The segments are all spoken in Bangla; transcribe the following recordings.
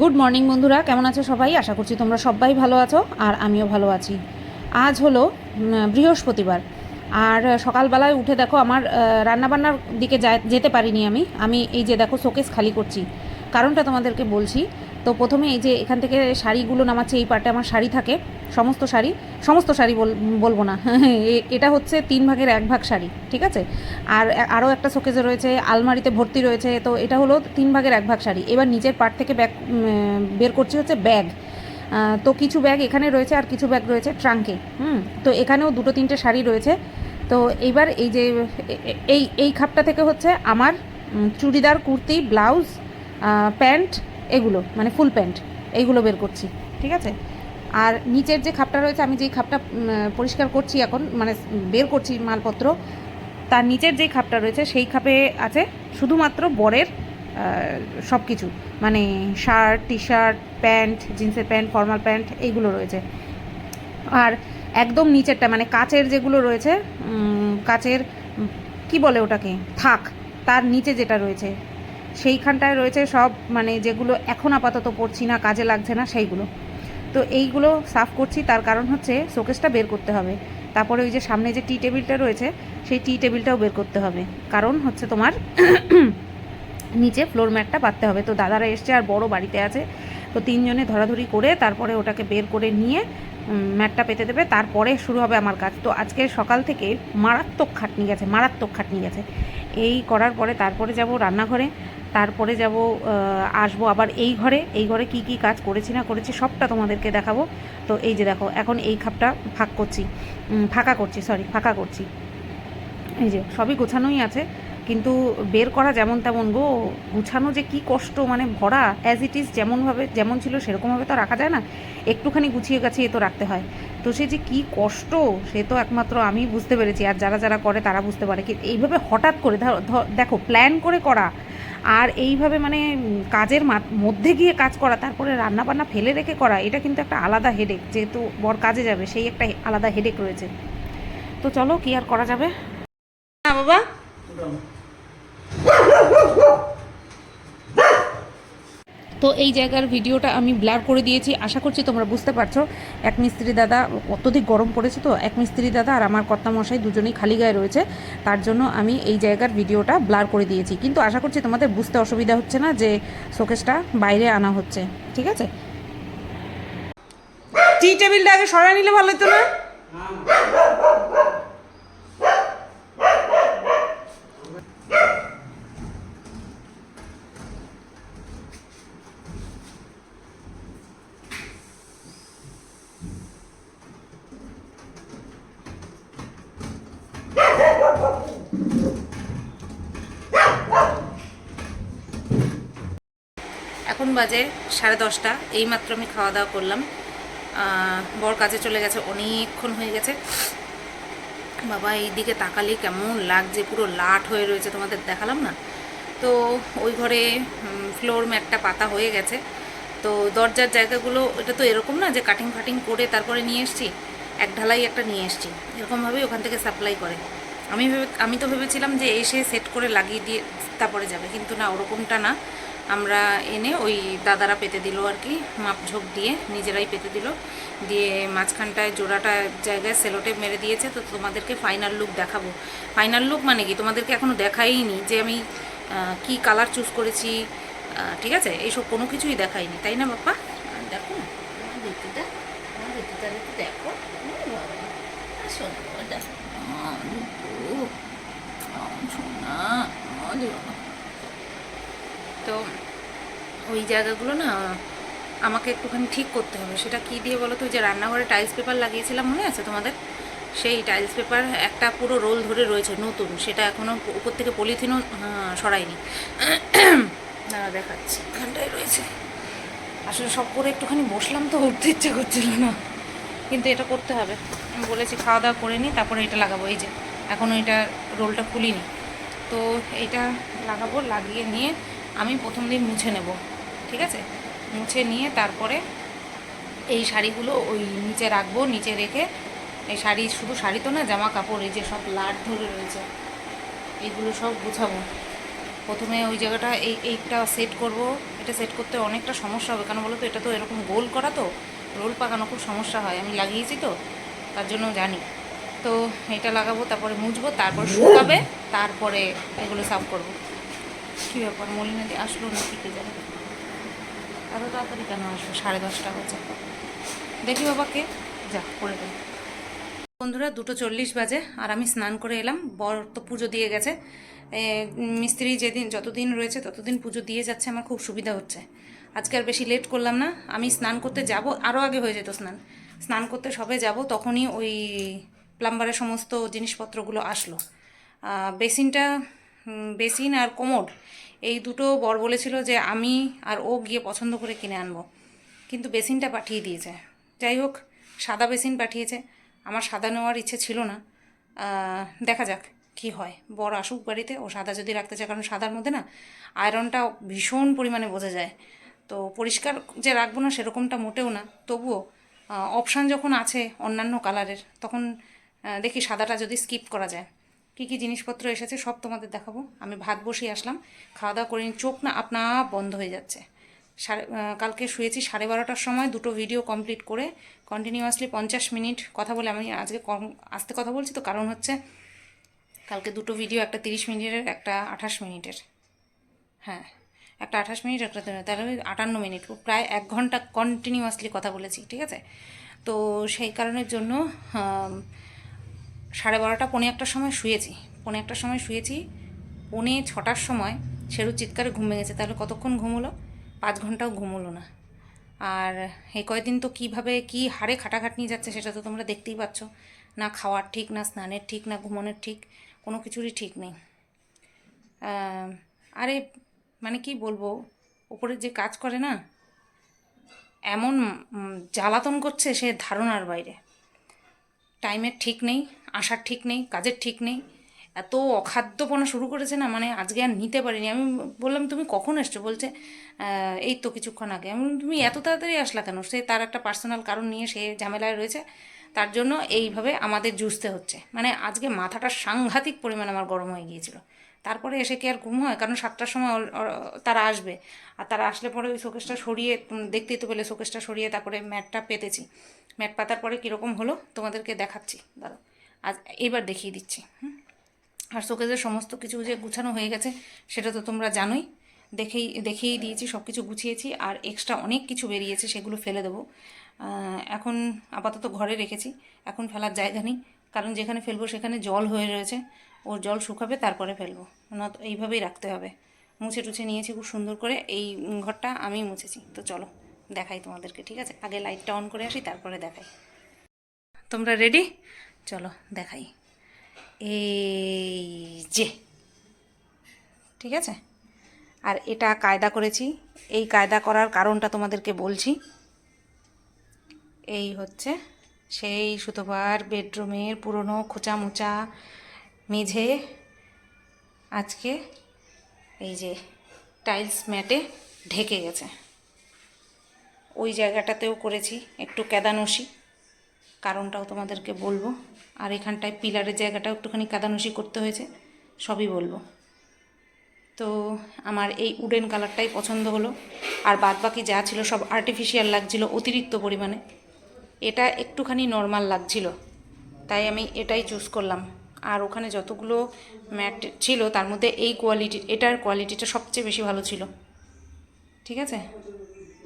গুড মর্নিং বন্ধুরা। কেমন আছো সবাই? আশা করছি তোমরা সবাই ভালো আছো, আর আমিও ভালো আছি। আজ হলো বৃহস্পতিবার। আর সকালবেলায় উঠে দেখো, আমার রান্নাবান্নার দিকে যেতে পারিনি আমি। আমি এই যে দেখো, শোকেস খালি করছি। কারণটা তোমাদেরকে বলছি, তো প্রথমে এই যে এখান থেকে শাড়িগুলো নামাচ্ছে, এই পার্টে আমার শাড়ি থাকে। সমস্ত শাড়ি সমস্ত শাড়ি বল- বলব না। এটা হচ্ছে তিন ভাগের এক ভাগ শাড়ি, ঠিক আছে? আর আরও একটা শোকেজে রয়েছে, আলমারিতে ভর্তি রয়েছে, তো এটা হলো তিন ভাগের এক ভাগ শাড়ি। এবার নিজের পার্ট থেকে ব্যাগ বের করছি হচ্ছে ব্যাগ তো কিছু ব্যাগ এখানে রয়েছে আর কিছু ব্যাগ রয়েছে ট্রাঙ্কে হুম? তো এখানেও দুটো তিনটে শাড়ি রয়েছে। তো এইবার এই যে এই এই খাপটা থেকে হচ্ছে আমার চুড়িদার, কুর্তি ব্লাউজ প্যান্ট, এগুলো মানে ফুল প্যান্ট এইগুলো বের করছি, ঠিক আছে? আর নিচের যে খাপটা রয়েছে, আমি যেই খাপটা পরিষ্কার করছি এখন মানে বের করছি মালপত্র, তার নিচের যেই খাপটা রয়েছে, সেই খাপে আছে শুধুমাত্র বরের সব কিছু মানে শার্ট টি শার্ট প্যান্ট, জিন্সের প্যান্ট, ফর্মাল প্যান্ট, এইগুলো রয়েছে। আর একদম নিচেরটা মানে কাচের যেগুলো রয়েছে কাচের, কি বলে ওটাকে, থাক, তার নিচে যেটা রয়েছে, সেইখানটায় রয়েছে সব মানে যেগুলো এখন আপাতত পড়ছি না, কাজে লাগছে না, সেইগুলো। তো এইগুলো সাফ করছি, তার কারণ হচ্ছে শোকেসটা বের করতে হবে। তারপরে ওই যে সামনে যে টি টেবিলটা রয়েছে, সেই টি টেবিলটাও বের করতে হবে। কারণ হচ্ছে তোমার নিচে ফ্লোর ম্যাটটা পাততে হবে। তো দাদারা এসছে আর বড় বাড়িতে আছে। তো তিনজনে ধরাধরি করে তারপরে ওটাকে বের করে নিয়ে ম্যাটটা পেতে দেবে। তারপরে শুরু হবে আমার কাজ। তো আজকে সকাল থেকে মারাত্মক খাটনি গেছে, মারাত্মক খাটনি গেছে। এই করার পরে তারপরে যাব রান্নাঘরে। তারপরে যাব আসব আবার এই ঘরে। এই ঘরে কি কি কাজ করেছি না করেছি সবটা তোমাদেরকে দেখাবো। তো এই যে দেখো, এখন এই খাপটা ফাঁক করছি। ফাঁকা করছি সরি ফাঁকা করছি। এই যে, সবই গোছানোই আছে, কিন্তু বের করা যেমন তেমন গো, গুছানো যে কি কষ্ট মানে ভরা অ্যাজ ইট ইজ যেমনভাবে, যেমন ছিল সেরকমভাবে তো রাখা যায় না। একটুখানি গুছিয়ে গাছিয়ে তো রাখতে হয়। তো সে যে কি কষ্ট, সে তো একমাত্র আমি বুঝতে পেরেছি, আর যারা যারা করে তারা বুঝতে পারে। কি এইভাবে হঠাৎ করে দেখো প্ল্যান করে করা আর এইভাবে মানে কাজের মা- মধ্যে গিয়ে কাজ করা তারপরে রান্না বান্না ফেলে রেখে করা এটা কিন্তু একটা আলাদা হেডেক যেহেতু বর কাজে যাবে সেই একটা আলাদা হেডেক রয়েছে। তো চলো কি আর করা যাবে? না বাবা। তো এই জায়গার ভিডিওটা আমি ব্লার করে দিয়েছি। আশা করছি তোমরা বুঝতে পারছ। এক মিস্ত্রি দাদা, অত্যধিক গরম পড়েছে তো, এক মিস্ত্রি দাদা আর আমার কর্তামশাই দুজনেই খালি গায়ে রয়েছে। তার জন্য আমি এই জায়গার ভিডিওটা ব্লার করে দিয়েছি। কিন্তু আশা করছি তোমাদের বুঝতে অসুবিধা হচ্ছে না যে শোকেসটা বাইরে আনা হচ্ছে। ঠিক আছে? টি টেবিলটা আগে সরাই নিলে ভালো হতো না? এখন বাজে সাড়ে দশটা, এইমাত্র আমি খাওয়া দাওয়া করলাম বর কাজে চলে গেছে, অনেকক্ষণ হয়ে গেছে। বাবা এই দিকে তাকালে কেমন লাগছে, পুরো লাট হয়ে রয়েছে, তোমাদের দেখালাম না? তো ওই ঘরে ফ্লোর ম্যাটটা পাতা হয়ে গেছে। তো দরজার জায়গাগুলো, এটা তো এরকম না যে কাটিং ফাটিং করে তারপরে নিয়ে এসছি, এক ঢালাই একটা নিয়ে এসছি। এরকমভাবেই ওখান থেকে সাপ্লাই করে। আমি ভেবে, আমি তো ভেবেছিলাম যে এসে সেট করে লাগিয়ে দিয়ে তারপরে যাবে, কিন্তু না, ওরকমটা না। আমরা এনে ওই দাদারা পেতে দিল আর কি মাপ ঝোঁক দিয়ে, নিজেরাই পেতে দিল। দিয়ে মাঝখানটায়, জোড়াটা জায়গায় সেলোটেপ মেরে দিয়েছে, তো তোমাদেরকে ফাইনাল লুক দেখাবো। ফাইনাল লুক মানে কি? তোমাদেরকে এখনও দেখাইনি যে আমি কি কালার চুজ করেছি ঠিক আছে? এইসব কোনো কিছুই দেখাইনি, তাই না বাপ্পা? দেখো আমার দেখো ও দেখো। আহ, দুধু, আহ, সোনা, আহ, দিও না। তো ওই জায়গাগুলো না আমাকে একটুখানি ঠিক করতে হবে। সেটা কি দিয়ে বলো তো? যে রান্নাঘরে টাইলস পেপার লাগিয়েছিলাম মনে আছে তোমাদের? সেই টাইলস পেপার একটা পুরো রোল ধরে রয়েছে নতুন। সেটা এখনও উপর থেকে পলিথিনও আহ, সরাইনি দাঁড়া দেখাচ্ছি। এখানটায় রয়েছে। আসলে সব করে একটুখানি বসলাম তো উঠতে ইচ্ছে করছিল না। কিন্তু এটা করতে হবে। আমি বলেছি খাওয়া দাওয়া করে নিই তারপরে এটা লাগাবো। এই যে এখনও এটা রোলটা খুলিনি। তো এটা লাগাবো লাগিয়ে নিয়ে আমি প্রথম দিন মুছে নেব, ঠিক আছে? মুছে নিয়ে তারপরে এই শাড়িগুলো ওই নিচে রাখব, নিচে রেখে এই শাড়ি শুধু শাড়ি তো না জামা কাপড় এই যে সব লাট ধরে রয়েছে এইগুলো সব গুছাবো। প্রথমে ওই জায়গাটা এই, এইটা সেট করব। এটা সেট করতে অনেকটা সমস্যা হবে, কেন বলো তো এটা তো এরকম গোল করা তো, রোল পাকানো খুব সমস্যা হয়। আমি লাগিয়েছি তো, তার জন্য জানি। তো এটা লাগাবো, তারপরে মুছবো, তারপর শুকাবে, তারপরে এগুলো সাফ করব। কী ব্যাপার মলিনাদি আসলো না কি কে যাবে এত তাড়াতাড়ি কেন আসবে? সাড়ে দশটা বাজে। দেখি বাবাকে যা করে দেয় বন্ধুরা, দুটো চল্লিশ বাজে, আর আমি স্নান করে এলাম। বর তো পুজো দিয়ে গেছে। মিস্ত্রি যেদিন, যতদিন রয়েছে, ততদিন পুজো দিয়ে যাচ্ছে, আমার খুব সুবিধা হচ্ছে। আজকে আর বেশি লেট করলাম না। আমি স্নান করতে যাব আরও আগে হয়ে যেত স্নান। স্নান করতে সবে যাব, তখনই ওই প্লাম্বারের সমস্ত জিনিসপত্রগুলো আসলো। বেসিনটা বেসিন আর কোমোড এই দুটো বর বলেছিল যে আমি আর ও গিয়ে পছন্দ করে কিনে আনব। কিন্তু বেসিনটা পাঠিয়ে দিয়েছে। যাই হোক, সাদা বেসিন পাঠিয়েছে। আমার সাদা নেওয়ার ইচ্ছে ছিল না। দেখা যাক কি হয়। বড় আসুক বাড়িতে, ও সাদা যদি রাখতে চায়, কারণ সাদার মধ্যে না আয়রনটা ভীষণ পরিমাণে বোঝা যায়। তো পরিষ্কার যে রাখব না সেরকমটা মোটেও না। তবুও অপশান যখন আছে অন্যান্য কালারের তখন দেখি সাদাটা যদি স্কিপ করা যায়। কী কী জিনিসপত্র এসেছে সব তোমাদের দেখাবো। আমি ভাত বসিয়ে আসলাম। খাওয়া দাওয়া করিনি চোখ না আপনা বন্ধ হয়ে যাচ্ছে। সাড়ে কালকে শুয়েছি সাড়ে বারোটার সময়। দুটো ভিডিও কমপ্লিট করে কন্টিনিউয়াসলি পঞ্চাশ মিনিট কথা বলে আমি আজকে কম, আসতে কথা বলছি তো। কারণ হচ্ছে কালকে দুটো ভিডিও একটা তিরিশ মিনিটের, একটা আঠাশ মিনিটের। হ্যাঁ একটা আঠাশ মিনিট, একটা তাহলে আটান্ন মিনিট। প্রায় এক ঘণ্টা কন্টিনিউয়াসলি কথা বলেছি, ঠিক আছে? তো সেই কারণের জন্য সাড়ে বারোটা, পৌনে একটার সময় শুয়েছি। পৌনে একটার সময় শুয়েছি, পৌনে ছটার সময় শেরুর চিৎকারে ঘুম ভেঙেছে। তাহলে কতক্ষণ ঘুম হলো পাঁচ ঘন্টাও ঘুম হলো না। আর এই কয়দিন তো কীভাবে কী হারে খাটাখাটনি যাচ্ছে সেটা তো তোমরা দেখতেই পাচ্ছ। না খাওয়ার ঠিক, না স্নানের ঠিক, না ঘুমানোর ঠিক, কোনো কিছুরই ঠিক নেই। আরে মানে কি বলব ওপরে যে কাজ করে না, এমন জ্বালাতন করছে সে ধারণার বাইরে। টাইমের ঠিক নেই আসার ঠিক নেই, কাজের ঠিক নেই। এত অখাদ্যপনা শুরু করেছে না মানে আজকে আর নিতে পারিনি। আমি বললাম, তুমি কখন এসছো? বলছে এই তো কিছুক্ষণ আগে। আমি তুমি এত তাড়াতাড়ি আসলা কেন? সে তার একটা পার্সোনাল কারণ নিয়ে সে ঝামেলায় রয়েছে। তার জন্য এইভাবে আমাদের জুঝতে হচ্ছে। মানে আজকে মাথাটা সাংঘাতিক পরিমাণ আমার গরম হয়ে গিয়েছিল। তারপরে এসে কি আর ঘুম হয়? কারণ সাতটার সময় তারা আসবে। আর তারা আসলে পরে ওই শোকেসটা সরিয়ে দেখতেই তো পেলে শোকেসটা সরিয়ে তারপরে ম্যাটটা পেতেছি। ম্যাট পাতার পরে কীরকম হলো তোমাদেরকে দেখাচ্ছি। দাঁড়ো আজ এবার দেখিয়ে দিচ্ছি। আর শোকেজের সমস্ত কিছু যে গুছানো হয়ে গেছে, সেটা তো তোমরা জানোই। দেখেই দেখিয়েই দিয়েছি সব কিছু গুছিয়েছি, আর এক্সট্রা অনেক কিছু বেরিয়েছে, সেগুলো ফেলে দেবো। এখন আপাতত ঘরে রেখেছি, এখন ফেলার জায়গা নেই, কারণ যেখানে ফেলব সেখানে জল হয়ে রয়েছে, ওর জল শুকাবে, তারপরে ফেলব। না এইভাবেই রাখতে হবে। মুছে টুছে নিয়েছি খুব সুন্দর করে, এই ঘরটা আমি মুছেছি। তো চলো, দেখাই তোমাদেরকে, ঠিক আছে? আগে লাইটটা অন করে আসি, তারপরে দেখাই। তোমরা রেডি চলো দেখাই। এই যে। ঠিক আছে? আর এটা কায়দা করেছি। এই কায়দা করার কারণটা তোমাদেরকে বলছি। এই হচ্ছে সেই সুতোবার বেডরুমের পুরনো খোঁচা মোচা মেঝে। আজকে এই যে টাইলস ম্যাটে ঢেকে গেছে। ওই জায়গাটাতেও করেছি, একটু কেদানসি কারণটাও তোমাদেরকে বলব। আর এখানটায় পিলারের জায়গাটাও একটুখানি কাদানুসি করতে হয়েছে, সবই বলব। তো আমার এই উডেন কালারটাই পছন্দ হলো। আর বাদ বাকি যা ছিল সব আর্টিফিশিয়াল লাগছিল অতিরিক্ত পরিমাণে। এটা একটুখানি নর্মাল লাগছিল। তাই আমি এটাই চুজ করলাম। আর ওখানে যতগুলো ম্যাট ছিল, তার মধ্যে এই কোয়ালিটি এটার কোয়ালিটিটা সবচেয়ে বেশি ভালো ছিল। ঠিক আছে?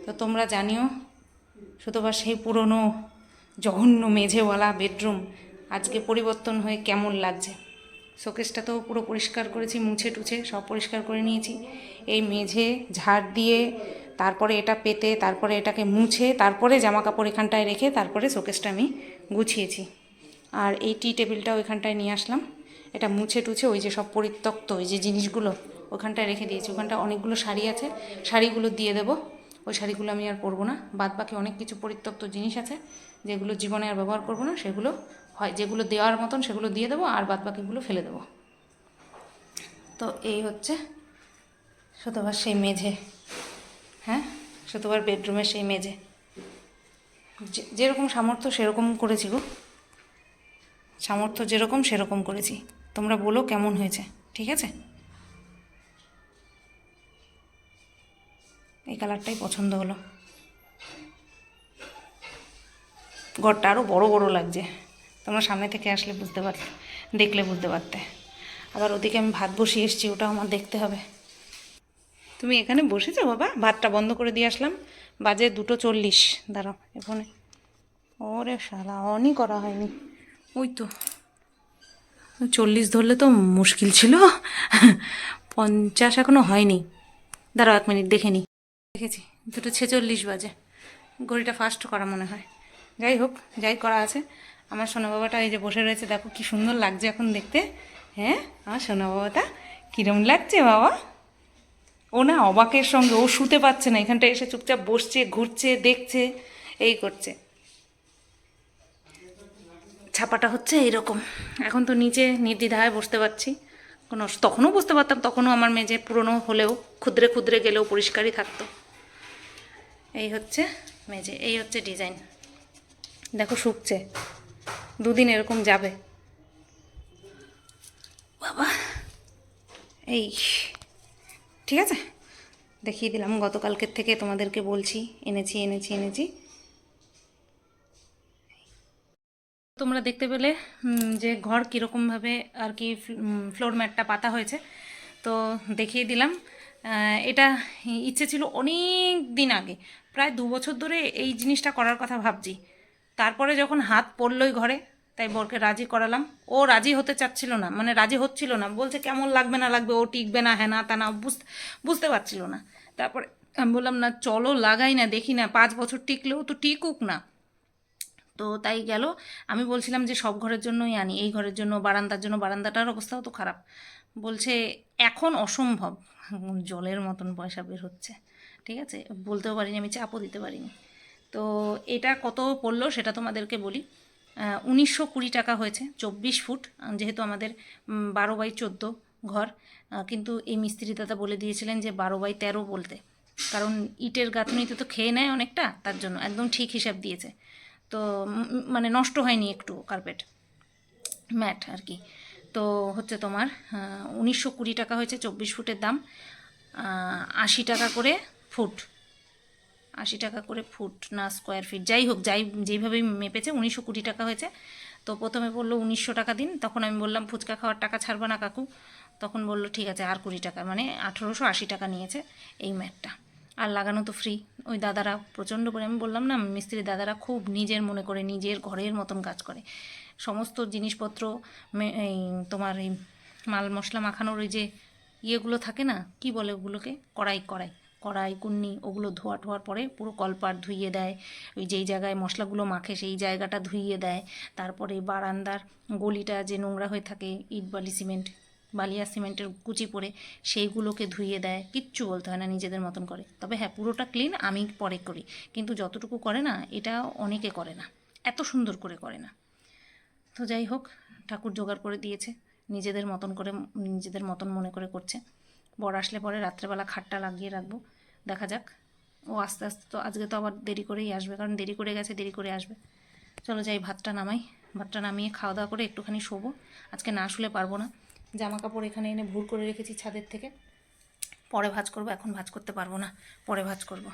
তো তোমরা জানিও শুধুবার সেই পুরনো জঘন্য মেঝেওয়ালা বেডরুম আজকে পরিবর্তন হয়ে কেমন লাগছে? শোকেসটা তো পুরো পরিষ্কার করেছি, মুছে টুছে সব পরিষ্কার করে নিয়েছি। এই মেঝে ঝাড় দিয়ে তারপরে এটা পেতে, তারপরে এটাকে মুছে, তারপরে জামা কাপড় এখানটায় রেখে তারপরে শোকেসটা আমি গুছিয়েছি। আর এই টি টেবিলটাও এখানটায় নিয়ে আসলাম। এটা মুছে টুছে ওই যে সব পরিত্যক্ত ওই যে জিনিসগুলো ওখানটায় রেখে দিয়েছি। ওখানটায় অনেকগুলো শাড়ি আছে, শাড়িগুলো দিয়ে দেবো। ওই শাড়িগুলো আমি আর পরবো না। বাদ বাকি অনেক কিছু পরিত্যক্ত জিনিস আছে। যেগুলো জীবনে আর ব্যবহার করব না, সেগুলো হয়, যেগুলো দেওয়ার মতন সেগুলো দিয়ে দেবো আর বাদ বাকিগুলো ফেলে দেবো। তো এই হচ্ছে শতবার সেই মেঝে হ্যাঁ? শতবার বেডরুমের সেই মেঝে। যেরকম সামর্থ্য সেরকম করেছি গো। সামর্থ্য যেরকম সেরকম করেছি। তোমরা বলো কেমন হয়েছে, ঠিক আছে? এই কালারটাই পছন্দ হলো। ঘরটা আরও বড় বড় লাগছে। তোমরা সামনে থেকে আসলে বুঝতে পারতে, দেখলে বুঝতে পারতে। আবার ওদিকে আমি ভাত বসিয়ে এসেছি, ওটাও আমার দেখতে হবে। তুমি এখানে বসেছো বাবা? ভাতটা বন্ধ করে দিয়ে আসলাম। বাজে দুটো চল্লিশ। দাঁড়াও, এখানে। ওরে শালা অনই করা হয়নি। ওই তো। চল্লিশ ধরলে তো মুশকিল ছিল। পঞ্চাশ এখনও হয়নি। দাঁড়াও এক মিনিট, দেখে নি। দেখেছি, দুটো ছেচল্লিশ বাজে। ঘড়িটা ফাস্ট করা মনে হয়। যাই হোক, যাই করা আছে। আমার সোনা বাবাটা এই যে বসে রয়েছে, দেখো কি সুন্দর লাগছে এখন দেখতে। হ্যাঁ আমার সোনা বাবাটা কীরম লাগছে বাবা? ও না অবাকের সঙ্গে, ও শুতে পাচ্ছে না, এখানটা এসে চুপচাপ বসছে, ঘুরছে, দেখছে, এই করছে। ছাপাটা হচ্ছে এইরকম এখন তো নিচে নির্দ্বিধায় বসতে পারছি। কোনো তখনও বসতে পারতাম, তখনও আমার মেজে পুরনো হলেও ক্ষুদ্রে ক্ষুদ্রে গেলেও পরিষ্কারই থাকতো। এই হচ্ছে মেজে এই হচ্ছে ডিজাইন। দেখো শুকছে। দুদিন এরকম যাবে। বাবা, এই, ঠিক আছে? দেখিয়ে দিলাম, গতকালকের থেকে তোমাদেরকে বলছি, এনেছি এনেছি এনেছি। তোমরা দেখতে পেলে যে ঘর কীরকমভাবে আর কি ফ্লোর ম্যাটটা পাতা হয়েছে। তো দেখিয়ে দিলাম এটা ইচ্ছে ছিল অনেক দিন আগে। প্রায় দু বছর ধরে এই জিনিসটা করার কথা ভাবছি। তারপরে যখন হাত পড়লই ঘরে, তাই বরকে রাজি করালাম। ও রাজি হতে চাচ্ছিল না মানে রাজি হচ্ছিল না। বলছে, কেমন লাগবে না লাগবে? ও টিকবে না হ্যাঁ না, তা না। বুঝতে বুঝতে পারছিল না। তারপরে আমি বললাম, না, চলো, লাগাই না, দেখি না, পাঁচ বছর টিকলেও তো টিকুক না। তো তাই গেল। আমি বলছিলাম যে, সব ঘরের জন্যই আনি, এই ঘরের জন্য, বারান্দার জন্য, বারান্দাটার অবস্থাও তো খারাপ। বলছে, এখন অসম্ভব, জলের মতন পয়সা বের হচ্ছে। ঠিক আছে? বলতেও পারিনি, আমি চাপও দিতে পারিনি। তো এটা কত পড়ল সেটা তোমাদেরকে বলি। উনিশশো কুড়ি টাকা হয়েছে, চব্বিশ ফুট যেহেতু আমাদের বারো বাই চোদ্দ ঘর। কিন্তু এই মিস্ত্রি দাদা বলে দিয়েছিলেন যে বারো বাই তেরো বলতে। কারণ ইটের গাঁথনিতে তো খেয়ে নেয় অনেকটা, তার জন্য একদম ঠিক হিসাব দিয়েছে। তো মানে নষ্ট হয়নি একটু কার্পেট, ম্যাট আর কি। তো হচ্ছে তোমার উনিশশো কুড়ি টাকা হয়েছে, চব্বিশ ফুটের দাম। আশি টাকা করে ফুট। আশি টাকা করে ফুট না স্কোয়ার ফিট যাই হোক, যাই, যেইভাবেই মেপেছে, উনিশশো কুড়ি টাকা হয়েছে। তো প্রথমে বলল উনিশশো টাকা দিন, তখন আমি বললাম, ফুচকা খাওয়ার টাকা ছাড়বে না কাকু। তখন বলল, ঠিক আছে, আর কুড়ি টাকা। মানে আঠেরোশো আশি টাকা নিয়েছে এই ম্যাটটা আর লাগানো তো ফ্রি ওই দাদারা প্রচণ্ড করে আমি বললাম না, মিস্ত্রি দাদারা খুব নিজের মনে করে, নিজের ঘরের মতন কাজ করে। সমস্ত জিনিসপত্র এই তোমার এই মাল মশলা মাখানোর ওই যে ইয়েগুলো থাকে না, কি বলে ওগুলোকে? কড়াই কড়াই। কড়াই, কুন্নি, ওগুলো ধোয়া ঠোয়ার পরে পুরো কলপাট ধুইয়ে দেয়। ওই যেই জায়গায় মশলাগুলো মাখে সেই জায়গাটা ধুইয়ে দেয়। তারপরে বারান্দার গলিটা যে নোংরা হয়ে থাকে, ইট বালি সিমেন্ট, বালিয়া সিমেন্টের কুচি পড়ে সেইগুলোকে ধুইয়ে দেয়। কিচ্ছু বলতে হয় না নিজেদের মতন করে। তবে হ্যাঁ পুরোটা ক্লিন আমি পরে করি। কিন্তু যতটুকু করে না, এটা অনেকে করে না। এত সুন্দর করে করে না। তো যাই হোক, ঠাকুর জোগাড় করে দিয়েছে। নিজেদের মতন করে, নিজেদের মতন মনে করে করছে। বর আসলে পরে রাত্রেবেলা খাটটা লাগিয়ে রাখব। দেখা যাক। ও আস্তে আস্তে তো, আজকে তো আবার দেরি করেই আসবে, কারণ দেরি করে গেছে, দেরি করে আসবে। চলো যাই, ভাতটা নামাই। ভাতটা নামিয়ে খাওয়া দাওয়া করে একটুখানি শোবো। আজকে না শুলে পারব না। জামা কাপড় এখানে এনে ভুল করে রেখেছি ছাদের থেকে। পরে ভাজ করব, এখন ভাজ করতে পারব না। পরে ভাজ করব।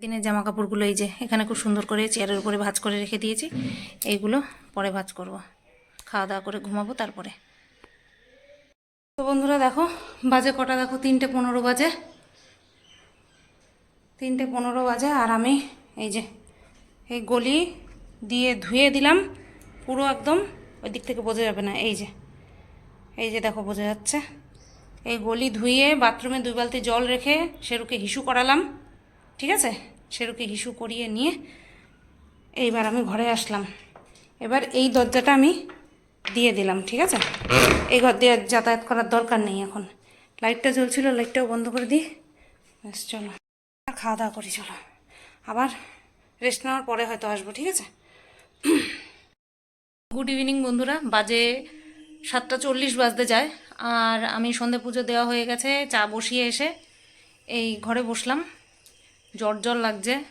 দিনের জামা কাপড়গুলো এই যে, এখানে খুব সুন্দর করে চেয়ারের উপরে ভাজ করে রেখে দিয়েছি। এইগুলো পরে ভাজ করব। খাওয়া দাওয়া করে ঘুমাবো তারপরে। তো বন্ধুরা দেখো, বাজে কটা? দেখো, তিনটে পনেরো বাজে। তিনটে পনেরো বাজে আর আমি এই যে, এই গলি দিয়ে ধুয়ে দিলাম। পুরো একদম ওই দিক থেকে বোঝা যাবে না। এই যে এই যে দেখো, বোঝা যাচ্ছে। এই গলি ধুয়ে বাথরুমে দুই বালতি জল রেখে সেরুকে হিসু করালাম। ঠিক আছে? সেরুকে হিসু করিয়ে নিয়ে এইবার আমি ঘরে আসলাম। এবার এই দরজাটা আমি দিয়ে দিলাম, ঠিক আছে? এই ঘর দিয়ে যাতায়াত করার দরকার নেই এখন। লাইটটা জ্বলছিল লাইটটাও বন্ধ করে দিই। ব্যাস, চলো। আর খাওয়া দাওয়া করি, চলো। আবার রেস্ট নেওয়ার পরে হয়তো আসব, ঠিক আছে? গুড ইভিনিং বন্ধুরা। বাজে সাতটা চল্লিশ বাজতে যায়। আর আমি সন্ধে পুজো দেওয়া হয়ে গেছে, চা বসিয়ে এসে এই ঘরে বসলাম। জ্বর জ্বর লাগছে,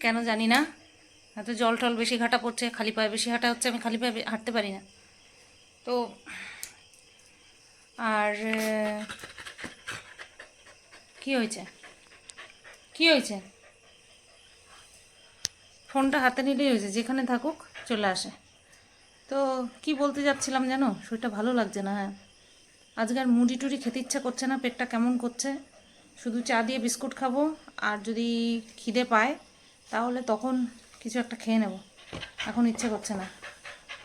কেন জানি না। হয়তো জল টল বেশি ঘাটা পড়ছে, খালি পায়ে বেশি হাঁটা হচ্ছে, আমি খালি পায়ে হাঁটতে পারি না। তো, আর কি হয়েছে? কি হয়েছে? ফোনটা হাতে নিলেই হয়েছে, যেখানে থাকুক চলে আসে। তো, কি বলতে যাচ্ছিলাম জানো? শরীরটা ভালো লাগছে না হ্যাঁ। আজকে আর মুড়ি টুড়ি খেতে ইচ্ছা করছে না, পেটটা কেমন করছে? শুধু চা দিয়ে বিস্কুট খাব, আর যদি খিদে পায়, তাহলে তখন কিছু একটা খেয়ে নেব। এখন ইচ্ছে করছে না।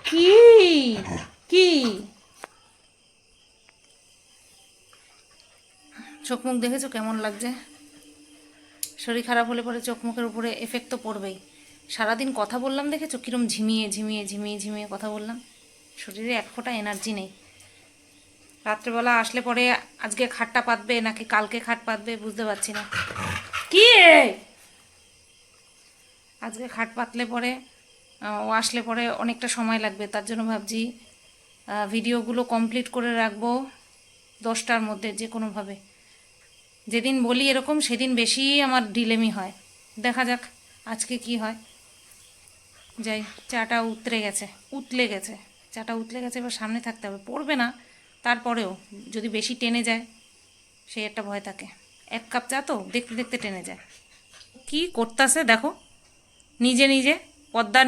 কি? কি? চোখ মুখ দেখেছ কেমন লাগছে? শরীর খারাপ হলে পরে চোখ মুখের উপরে এফেক্ট তো পড়বেই। সারাদিন কথা বললাম দেখেছ? কিরম ঝিমিয়ে ঝিমিয়ে ঝিমিয়ে ঝিমিয়ে কথা বললাম। শরীরে এক ফোঁটা এনার্জি নেই। রাত্রেবেলা আসলে পরে আজকে খাটটা পাতবে নাকি কালকে খাট পাতবে বুঝতে পারছি না। কি? আজকে খাট পাতলে পরে ও আসলে পরে অনেকটা সময় লাগবে। তার জন্য ভাবছি ভিডিওগুলো কমপ্লিট করে রাখব দশটার মধ্যে যে কোনোভাবে যেদিন বলি এরকম, সেদিন বেশি আমার ডিলেমি হয়। দেখা যাক আজকে কি হয়। যাই, চাটা উতরে গেছে, উতলে গেছে। চাটা উতলে গেছে, এবার সামনে থাকতে হবে। পড়বে না, তারপরেও যদি বেশি টেনে যায়, সেই একটা ভয় থাকে। এক কাপ চা তো দেখতে দেখতে টেনে যায়। কি করতেছে, দেখো। নিজে নিজে পদ্মার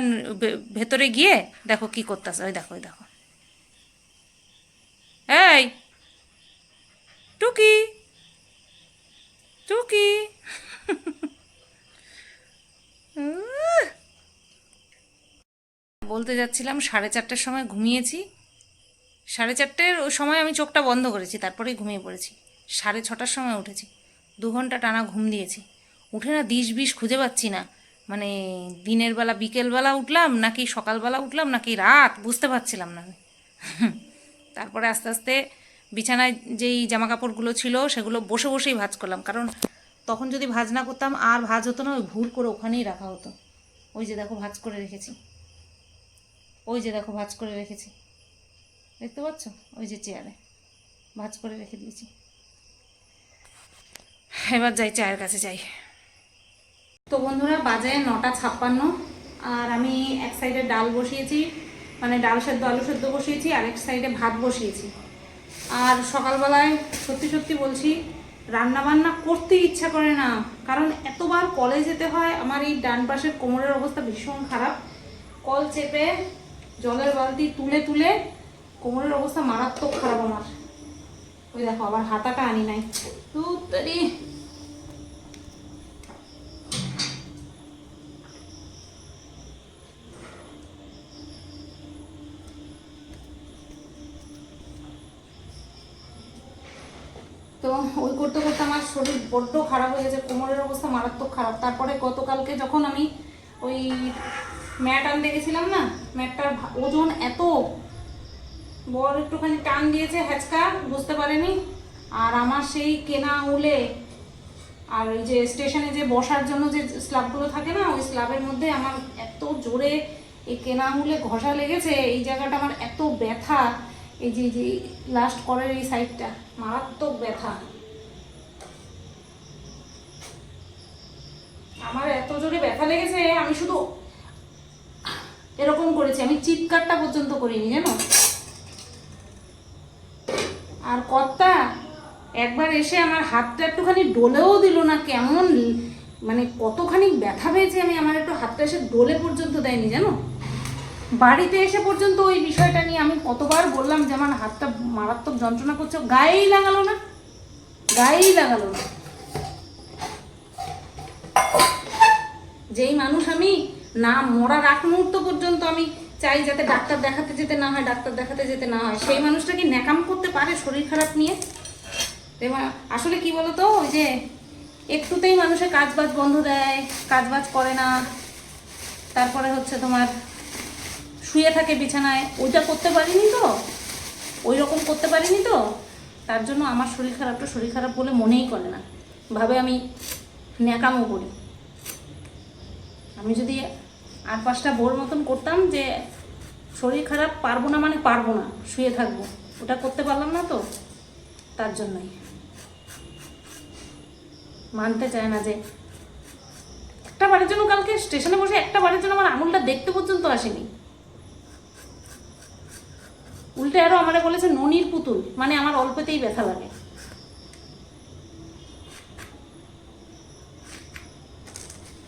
ভেতরে গিয়ে দেখো কি করতেছে। ওই দেখো ওই দেখো। এই, টুকি টুকি। বলতে যাচ্ছিলাম সাড়ে চারটের সময় ঘুমিয়েছি। সাড়ে চারটের ওই সময় আমি চোখটা বন্ধ করেছি, তারপরেই ঘুমিয়ে পড়েছি। সাড়ে ছটার সময় উঠেছি। দু ঘণ্টা টানা ঘুম দিয়েছি। উঠে না দিশ বিষ খুঁজে পাচ্ছি না। মানে দিনের বেলা বিকেলবেলা উঠলাম, নাকি সকালবেলা উঠলাম, নাকি রাত? বুঝতে পারছিলাম না তারপরে আস্তে আস্তে বিছানায় যেই জামা কাপড়গুলো ছিল, সেগুলো বসে বসেই ভাজ করলাম। কারণ তখন যদি ভাজ না করতাম, আর ভাজ হতো না, ওই ভুল করে ওখানেই রাখা হতো। ওই যে দেখো, ভাজ করে রেখেছি। ওই যে দেখো, ভাজ করে রেখেছি। দেখতে পাচ্ছ? ওই যে চেয়ারে। ভাজ করে রেখে দিয়েছি। এবার যাই, চায়ের কাছে যাই। তো বন্ধুরা, বাজে নটা ছাপ্পান্ন, আর আমি এক সাইডে ডাল বসিয়েছি মানে ডাল সেদ্ধ, আলু সেদ্ধ বসিয়েছি, আর এক সাইডে ভাত বসিয়েছি। আর সকালবেলায় সত্যি সত্যি বলছি রান্না বান্না করতে ইচ্ছা করে না, কারণ এতবার কলে যেতে হয়, আমার এই ডান পাশের কোমরের অবস্থা ভীষণ খারাপ। কল চেপে, জলের বালতি তুলে তুলে, কোমরের অবস্থা মারাত্মক খারাপ আমার। ওই দেখো, আবার হাতাটা আনি নাই। তুই তো ওই করতে করতে আমার শরীর বড্ড খারাপ হয়ে গেছে, কোমরের অবস্থা মারাত্মক খারাপ। তারপরে গতকালকে যখন আমি ওই ম্যাট আনতে গেছিলাম না, ম্যাটটার ওজন এত বড় একটুখানি টান দিয়েছে হ্যাচকা, বুঝতে পারেনি। আর আমার সেই কেনা উলে আর ওই যে স্টেশনে যে বসার জন্য যে স্ল্যাবগুলো থাকে না, ওই স্ল্যাবের মধ্যে আমার এত জোরে এই কেনা আঙুলে ঘষা লেগেছে, এই জায়গাটা আমার এত ব্যথা। এই যে যে লাস্ট করের এই সাইডটা মারাত্মক ব্যথা। আমার এত জোরে ব্যথা লেগেছে, আমি শুধু এরকম করেছি, আমি চিৎকারটা পর্যন্ত করিনি, জানো? আর কর্তা, একবার এসে আমার হাতটা একটুখানি ডোলেও দিল না, কেমন মানে কতখানি ব্যথা পেয়েছি আমি, আমার একটু হাতটা এসে ডোলে পর্যন্ত দেয়নি, জানো? বাড়িতে এসে পর্যন্ত ওই বিষয়টা নিয়ে আমি কতবার বললাম যে আমার হাতটা মারাত্মক যন্ত্রণা করছে গায়েই লাগালো না, গায়েই লাগালো না। যেই মানুষ আমি, না মরার আগ মুহূর্ত পর্যন্ত আমি চাই যাতে ডাক্তার দেখাতে যেতে না হয়, ডাক্তার দেখাতে যেতে না হয়। সেই মানুষটা কি ন্যাকাম করতে পারে শরীর খারাপ নিয়ে? আসলে কি বলতো, ওই যে একটুতেই মানুষের কাজ বাজ বন্ধ দেয় কাজ বাজ করে না। তারপরে হচ্ছে তোমার শুয়ে থাকে বিছানায়। ওইটা করতে পারিনি তো। ওই রকম করতে পারিনি তো। তার জন্য আমার শরীর খারাপটা শরীর খারাপ বলে মনেই করে না। ভাবে আমি ন্যাকামও করি। আমি যদি আর পাঁচটা বোর মতন করতাম যে শরীর খারাপ, পারব না মানে পারব না, শুয়ে থাকব। ওটা করতে পারলাম না তো। তার জন্যই। মানতে চায় না যে একটা বারের জন্য কালকে স্টেশনে বসে একটা বারের জন্য আমার আঙুলটা দেখতে পর্যন্ত আসেনি। উল্টে আরও আমার বলেছে, ননির পুতুল। মানে আমার অল্পতেই ব্যথা লাগে।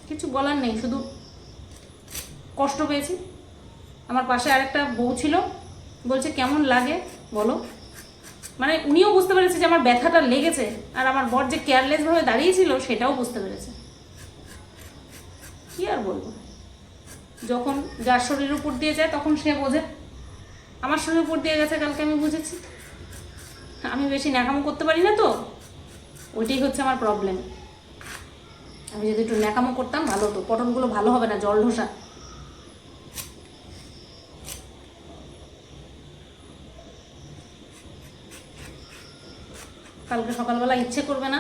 কিছু বলার নেই, শুধু কষ্ট পেয়েছি। আমার পাশে আরেকটা বউ ছিল, বলছে, কেমন লাগে? বলো। মানে উনিও বুঝতে পেরেছে যে আমার ব্যথাটা লেগেছে, আর আমার বর যে কেয়ারলেসভাবে দাঁড়িয়েছিল, সেটাও বুঝতে পেরেছে। কি আর বলব? যখন যার শরীরের উপর দিয়ে যায়, তখন সে বোঝে আমার সঙ্গে উপর দিয়ে গেছে, কালকে আমি বুঝেছি। আমি বেশি ন্যাকামো করতে পারি না তো। ওইটাই হচ্ছে আমার প্রবলেম আমি যদি একটু ন্যাকামো করতাম, ভালো হতো। পটলগুলো ভালো হবে না, জল ঢোসা। কালকে সকালবেলা ইচ্ছে করবে না,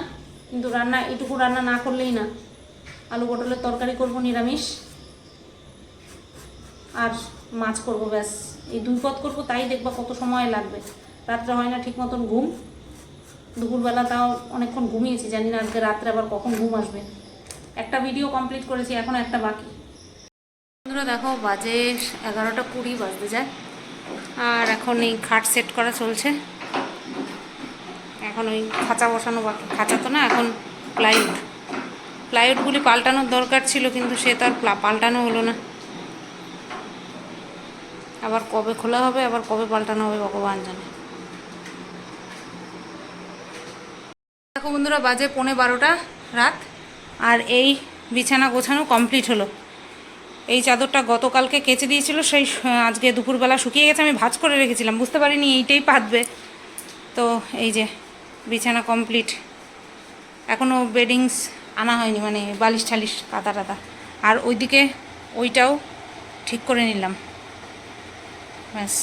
কিন্তু রান্না, এটুকু রান্না না করলেই না। আলু পটলের তরকারি করব নিরামিষ। আর মাছ করব ব্যাস। এই দুই পদ করব তাই দেখবা কত সময় লাগবে। রাত্রে হয় না ঠিক মতন ঘুম। দুপুরবেলা তাও অনেকক্ষণ ঘুমিয়েছি, জানি না আজকে রাত্রে আবার কখন ঘুম আসবে। একটা ভিডিও কমপ্লিট করেছি, এখন একটা বাকি। বন্ধুরা দেখো, বাজে এগারোটা কুড়ি বাজতে যায়। আর এখন এই খাট সেট করা চলছে। এখন ওই খাঁচা বসানো বাকি। খাঁচা তো না, এখন প্লাইউড প্লাইউডগুলি পাল্টানোর দরকার ছিল, কিন্তু সে তো আর পাল্টানো হলো না। আবার কবে খোলা হবে, আবার কবে পাল্টানো হবে, ভগবান জানে। দেখো বন্ধুরা, বাজে পৌনে বারোটা রাত, আর এই বিছানা গোছানো কমপ্লিট হলো। এই চাদরটা গতকালকে কেচে দিয়েছিল, সেই আজকে দুপুরবেলা শুকিয়ে গেছে, আমি ভাজ করে রেখেছিলাম, বুঝতে পারিনি এইটাই পাতবে। তো এই যে বিছানা কমপ্লিট এখনও বেডিংস আনা হয়নি মানে বালিশ ঠালিশ কাদা টাদা আর ওইদিকে ওইটাও ঠিক করে নিলাম। ব্যাস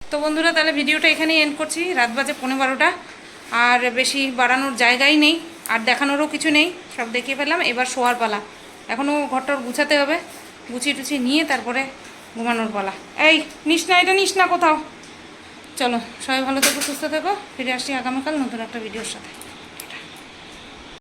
তো বন্ধুরা, তাহলে ভিডিওটা এখানেই এন্ড করছি। রাত বাজে পনেরো বারোটা। আর বেশি বাড়ানোর জায়গাই নেই, আর দেখানোরও কিছু নেই। সব দেখিয়ে ফেললাম, এবার শোয়ার পালা। এখনও ঘরটর গুছাতে হবে, গুছিয়ে টুছিয়ে নিয়ে তারপরে ঘুমানোর পালা। এই, নিস না, এটা নিস না কোথাও। চলো, সবাই ভালো থেকো, সুস্থ থেকো। ফিরে আসছি আগামীকাল নতুন একটা ভিডিওর সাথে।